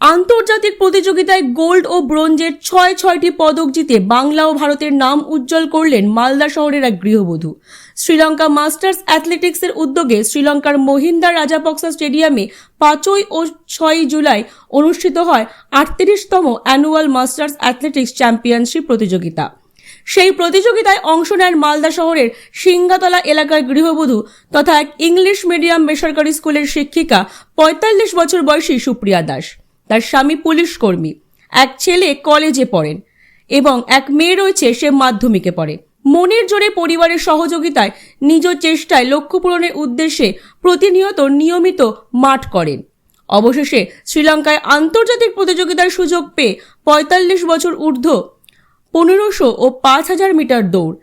আন্তর্জাতিক প্রতিযোগিতায় গোল্ড ও ব্রোঞ্জের ছয় ছয়টি পদক জিতে বাংলা ও ভারতের নাম উজ্জ্বল করলেন মালদা শহরের এক গৃহবধূ। শ্রীলঙ্কা মাস্টার্স অ্যাথলেটিক্সের উদ্যোগে শ্রীলঙ্কার মহিন্দা রাজাপক্সা স্টেডিয়ামে পাঁচই ও ছয়ই জুলাই অনুষ্ঠিত হয় আটত্রিশতম অ্যানুয়াল মাস্টার্স অ্যাথলেটিক্স চ্যাম্পিয়নশিপ প্রতিযোগিতা। সেই প্রতিযোগিতায় অংশ নেন মালদা শহরের সিঙ্গাতলা এলাকার গৃহবধূ তথা এক ইংলিশ মিডিয়াম বেসরকারি স্কুলের শিক্ষিকা পঁয়তাল্লিশ বছর বয়সী সুপ্রিয়া দাস। তার স্বামী পুলিশ কর্মী। এক ছেলে কলেজে পড়েন এবং এক মেয়ে রয়েছে সে মাধ্যমিকে পড়ে। মনের জোরে পরিবারের সহযোগিতায় নিজ চেষ্টায় লক্ষ্য পূরণের উদ্দেশ্যে প্রতিনিয়ত নিয়মিত মাঠ করেন। অবশেষে শ্রীলঙ্কায় আন্তর্জাতিক প্রতিযোগিতার সুযোগ পেয়ে পঁয়তাল্লিশ বছর ঊর্ধ্ব, পনেরোশো ও পাঁচ হাজার মিটার দৌড়,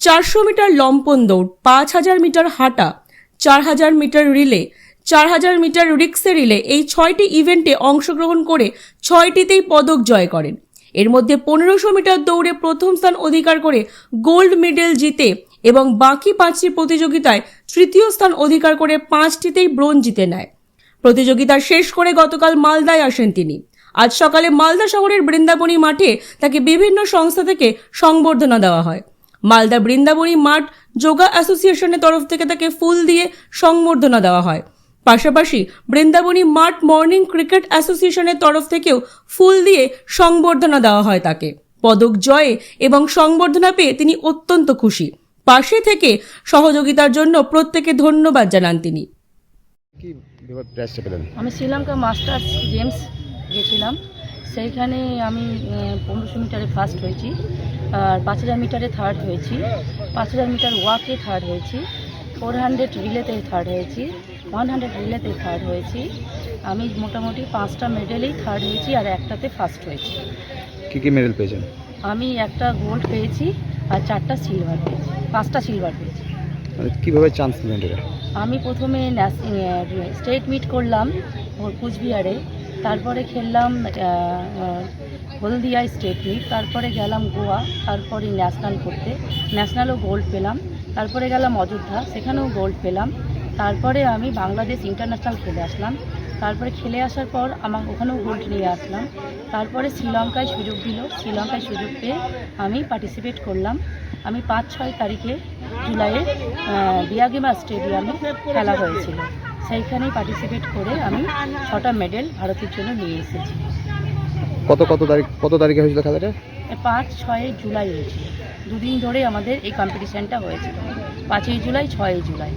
চারশো মিটার লম্পন দৌড়, পাঁচ হাজার মিটার হাঁটা, চার হাজার মিটার রিলে চার হাজার মিটার রিক্সে রিলে এই ছয়টি ইভেন্টে অংশগ্রহণ করে ছয়টিতেই পদক জয় করেন। এর মধ্যে পনেরোশো মিটার দৌড়ে প্রথম স্থান অধিকার করে গোল্ড মেডেল জিতে এবং বাকি পাঁচটি প্রতিযোগিতায় তৃতীয় স্থান অধিকার করে পাঁচটিতেই ব্রোঞ্জ জিতে নেয়। প্রতিযোগিতা শেষ করে গতকাল মালদায় আসেন তিনি। আজ সকালে মালদা শহরের বৃন্দাবনী মাঠে তাকে বিভিন্ন সংস্থা থেকে সংবর্ধনা দেওয়া হয়। মালদা বৃন্দাবনী মাঠ যোগা অ্যাসোসিয়েশনের তরফ থেকে তাকে ফুল দিয়ে সংবর্ধনা দেওয়া হয়। পাশাপাশি বৃন্দাবনী মাঠ মর্নিং ক্রিকেট অ্যাসোসিয়েশনের তরফ থেকেও ফুল দিয়ে সংবর্ধনা দেওয়া হয় তাকে। পদক জয়ে এবং সংবর্ধনা পেয়ে তিনি অত্যন্ত খুশি। পাশে থেকে সহযোগিতার জন্য প্রত্যেকে ধন্যবাদ জানান তিনি। আমি শ্রীলঙ্কা মাস্টার্স গেমস গেছিলাম। সেইখানে আমি পনেরোশো মিটারে ফার্স্ট হয়েছি আর পাঁচ হাজার মিটারে থার্ড হয়েছি। পাঁচ হাজার মিটার ওয়াকে থার্ড হয়েছি। ফোর হান্ড্রেড রিলেতে থার্ড হয়েছি। ওয়ান হান্ড্রেড রিলেতে থার্ড হয়েছি। আমি মোটামুটি পাঁচটা মেডেলেই থার্ড হয়েছি আর একটাতে ফার্স্ট হয়েছি। কি কি মেডেল পেয়েছেন? আমি একটা গোল্ড পেয়েছি আর চারটা সিলভার পেয়েছি। পাঁচটা সিলভার পেয়েছি। মানে কীভাবে চান্স এটা? আমি প্রথমে স্টেট মিট করলাম কুচবিহারে। তারপরে খেললাম হলদিয়ায় স্টেট মিট তারপরে গেলাম গোয়া তারপরে ন্যাশনাল করতে। ন্যাশনালও গোল্ড পেলাম। তারপরে গেলাম অযোধ্যা সেখানেও গোল্ড পেলাম। তারপরে আমি বাংলাদেশ ইন্টারন্যাশনাল খেলে আসলাম। তারপরে খেলে আসার পর আমার ওখানেও গোল্ড নিয়ে আসলাম। তারপরে শ্রীলঙ্কায় সুযোগ দিল। শ্রীলঙ্কায় সুযোগ পেয়ে আমি পার্টিসিপেট করলাম। আমি পাঁচ ছয় তারিখে জুলাইয়ে বিয়াগিমা স্টেডিয়ামে খেলা হয়েছিল। সেইখানেই পার্টিসিপেট করে আমি ছটা মেডেল ভারতের জন্য নিয়ে এসেছি। কত কত তারিখ কত তারিখে হয়েছিল খেলাটা? পাঁচ ছয় জুলাই হয়েছিল। দুদিন ধরে আমাদের এই কম্পিটিশানটা হয়েছিল। পাঁচই জুলাই ছয়ই জুলাই।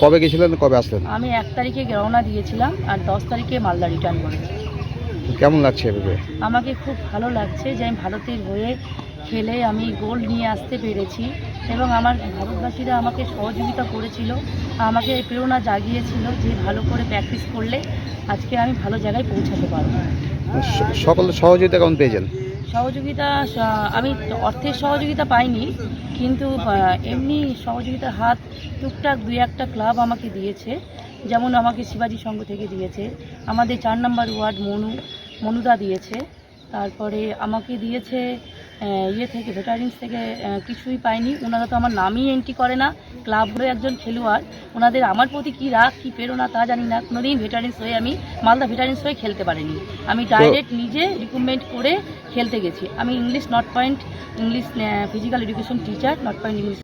কবে গেছিলেন কবে আসলেন? আমি এক তারিখে রওনা দিয়েছিলাম আর দশ তারিখে মালদা রিটার্ন করেছি কেমন লাগছে এভাবে? আমাকে খুব ভালো লাগছে যে আমি ভারতের হয়ে খেলে আমি গোল্ড নিয়ে আসতে পেরেছি এবং আমার ভারতবাসীরা আমাকে সহযোগিতা করেছিল আমাকে প্রেরণা জাগিয়েছিল যে ভালো করে প্র্যাকটিস করলে আজকে আমি ভালো জায়গায় পৌঁছাতে পারব। সকল সহযোগিতা কেমন পেয়েছেন? সহযোগিতা আমি অর্থের সহযোগিতা পাইনি কিন্তু এমনি সহযোগিতার হাত টুকটাক দুই একটা ক্লাব আমাকে দিয়েছে যেমন আমাকে শিবাজি সংঘ থেকে দিয়েছে আমাদের চার নম্বর ওয়ার্ড মনু মনুদা দিয়েছে তারপরে আমাকে দিয়েছে ইয়ে থেকে ভেটারিন্স থেকে কিছুই পাইনি ওনারা তো আমার নামই এন্ট্রি করে না ক্লাব হয়ে একজন খেলোয়াড় ওনাদের আমার প্রতি কী রাগ কী প্রেরণা তা জানি না কোনোদিন ভেটারিন্স হয়ে আমি মালদা ভেটারিন্স হয়ে খেলতে পারিনি। আমি ডাইরেক্ট নিজে রিক্রুটমেন্ট করে খেলতে গেছি। আমি English not point English physical education teacher not point English